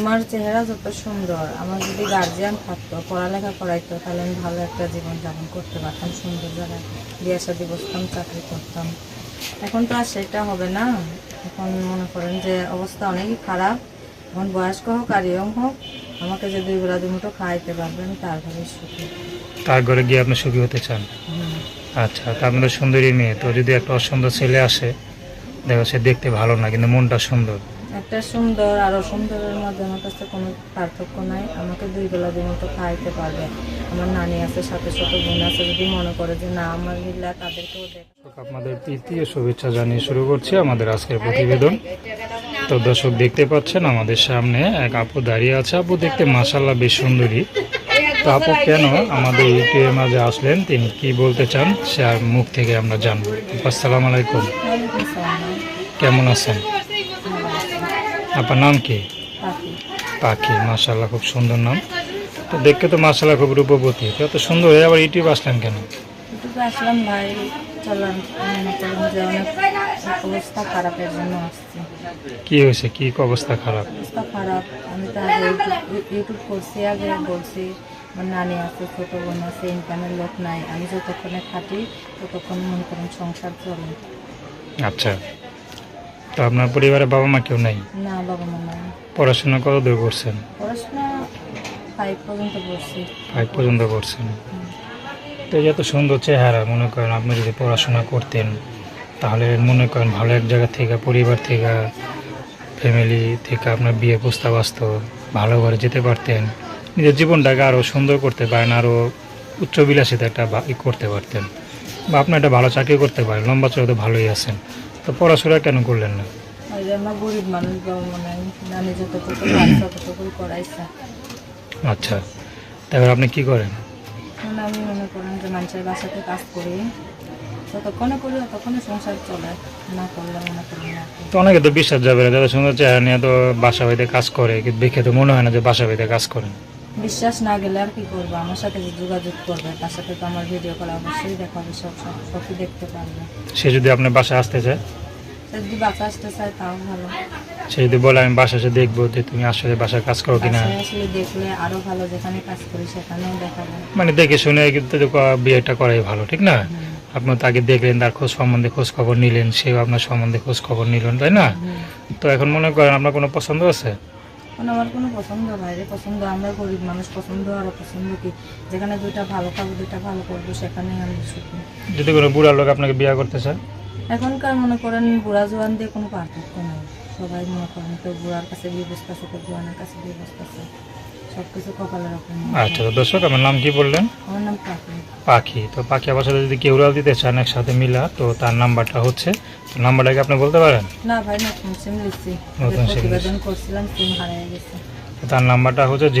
আমার চেহারা যত সুন্দর আমার যদি গার্জিয়ান থাকতো পড়ালেখা করাইতো তাহলে আমি ভালো একটা জীবন যাপন করতে পারতাম সুন্দর জায়গায় বিয়ে শাদি বসতাম চাকরি করতাম। এখন তো আর সেটা হবে না। এখন মনে করেন যে অবস্থা অনেকই খারাপ। এখন বয়স্ক হোক আর ইয়ং হোক আমাকে যে দুই বেলা দুমুটো খাওয়াইতে পারবে আমি তার ঘরে সুখী। তার ঘরে গিয়ে আপনি সুখী হতে চান? আচ্ছা তা আপনাদের সুন্দরী মেয়ে তো যদি একটা অসুন্দর ছেলে আসে দেখো সে দেখতে ভালো না কিন্তু মনটা সুন্দর। একটা সুন্দর, আর সুন্দরের মধ্যে আমার কাছে কোনো পার্থক্য নাই। আমাকে দুই বেলা দুই মতো খাইতে পারবে। আমার নানি আছে, সাথে সাথে বোন আছে, যদি মনে করে যে না, আমার মিল্লা তাদেরকেও দেখ। আপনাদের তৃতীয় শুভেচ্ছা জানিয়ে শুরু করছি আমাদের আজকের প্রতিবেদন। তো দর্শক দেখতে পাচ্ছেন, আমাদের সামনে এক আপু দাঁড়িয়ে আছে। আপু দেখতে মাসাল্লাহ বেশ সুন্দরী। তো আপু কেন আমাদের ইউটিউবের মাঝে আসলেন তিনি কি বলতে চান? সে মুখ থেকে আমরা জানব। আসসালামু আলাইকুম। কেমন আছেন? আপনার নাম কি? পাখি। মাসাল্লাহ খুব সুন্দর নাম। তো দেখতে তো মাসাল্লাহ খুব রূপবতী। তো এত সুন্দর হয়ে আবার ইউটিউব আসলেন কেন? একটু আসলাম ভাই চলার যে অনেক অবস্থা খারাপের জন্য আসছি। কি হয়েছে? কি অবস্থা খারাপ? অবস্থা খারাপ। আমি তো আগে ইউটিউব ইউটিউব করছি আগে বলছি আমার নানি আছে ছোটো বোন আছে ইনকামের লোক নাই। আমি যতক্ষণে খাটি ততক্ষণ মনে করেন সংসার চলে। আচ্ছা। তো আপনার পরিবারে বাবা মা কেউ নেই? না বাবা মা নাই। পড়াশোনা কত দূর করছেন? পড়াশোনা ফাইভ পর্যন্ত পড়ছি ফাইভ পর্যন্ত করছেন। তো এই এত সুন্দর চেহারা মনে করেন আপনি যদি পড়াশোনা করতেন তাহলে মনে করেন ভালো এক জায়গা থেকে পরিবার থেকে ফ্যামিলি থেকে আপনার বিয়ে প্রস্তাব আসতো ভালো ঘরে যেতে পারতেন। নিজের জীবনটাকে আরও সুন্দর করতে পারেন আরও উচ্চ বিলাসিতা একটা করতে পারতেন। বা আপনি একটা ভালো চাকরি করতে পারেন লম্বা চড়া তো ভালোই আছেন। তো পড়াশোনা কেন করলেন না? গরিব মানুষ নানি আচ্ছা তারপর আপনি কি করেন? মানে আমি মনে করেন যে মানুষের বাসাতে কাজ করি। যতক্ষণে করি ততক্ষণে সংসার চলে না করলে মনে করি না। তো অনেকে তো বিশ্বাস যাবে না যাদের সুন্দর চেহারা নিয়ে তো বাসা বাড়িতে কাজ করে কিন্তু দেখে তো মনে হয় না যে বাসা বাড়িতে কাজ করেন। বিশ্বাস না গেলে আর কি করব? আমার সাথে যোগাযোগ করবে তার সাথে তো আমার ভিডিও কল অবশ্যই দেখাবে সব সব সবই দেখতে পারবে। সে যদি আপনার বাসায় আসতে চায়? সে যদি বাচ্চা আসতে চায় তাও ভালো। সে যদি বলে আমি বাসা এসে দেখব যে তুমি আসলে বাসায় কাজ করো কিনা? বাসায় আসলে দেখলে আরও ভালো যেখানে কাজ করি সেখানেও দেখাবো মানে দেখে শুনে কিন্তু বিয়েটা করাই ভালো ঠিক না? আপনি তাকে দেখলেন তার খোঁজ সম্বন্ধে খোঁজ খবর নিলেন সেও আপনার সম্বন্ধে খোঁজ খবর নিলেন তাই না? তো এখন মনে করেন আপনার কোনো পছন্দ আছে? এখন আমার কোনো পছন্দ বাইরে পছন্দ আমরা গরিব মানুষ পছন্দ আর পছন্দ কি? যেখানে দুইটা ভালো খাব দুইটা ভালো করব সেখানেই আমি সুখী। যদি কোনো বুড়ার লোক আপনাকে বিয়ে করতে চায়? এখনকার মনে করেন বুড়া জোয়ান দিয়ে কোনো পার্থক্য নেই। সবাই মনে করেন তো বুড়ার কাছে বিয়ে বসতেছে তো জোয়ানের কাছে বিয়ে বসতেছে সব কিছু কপালের আচ্ছা দর্শক আমার নাম কি বললেন? আমার নাম পাখি পাখি। তো পাখি আবার সাথে যদি কেউ উড়াল দিতে চান একসাথে মিলা তো তার নাম্বারটা হচ্ছে তো নাম্বারটা কি আপনি বলতে পারেন? না ভাই নতুন সিম লিখছি নতুন করছিলাম সিম হারিয়ে গেছে। তার নাম্বারটা হচ্ছে জিরো